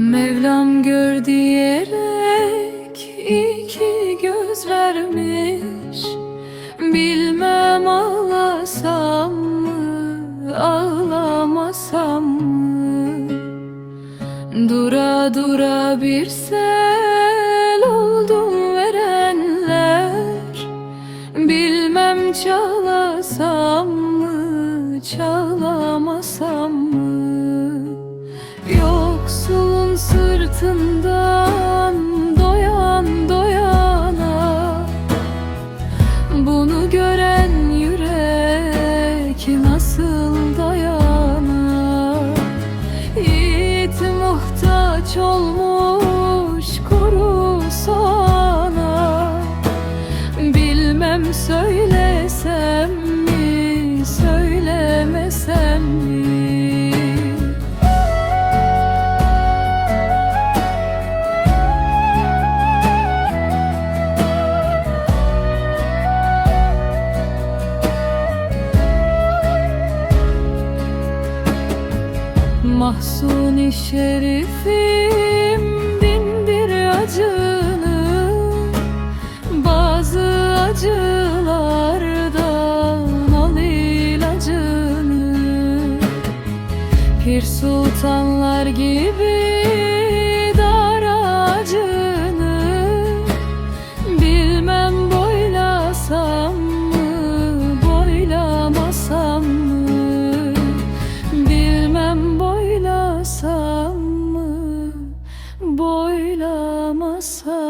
Mevlam gör diyerek iki göz vermiş. Bilmem ağlasam mı ağlamasam mı? Dura dura bir sel oldum verenler. Bilmem çalasam mı çalamasam mı? Yoksulun sırtından doyan doyana Bunu gören yürek nasıl dayanar Yiğit muhtaç olmuş kuru soğana Bilmem söylesem Mahsuni şerifim dindir acını. Bazı acılardan al ilacını. Pir sultanlar gibi So.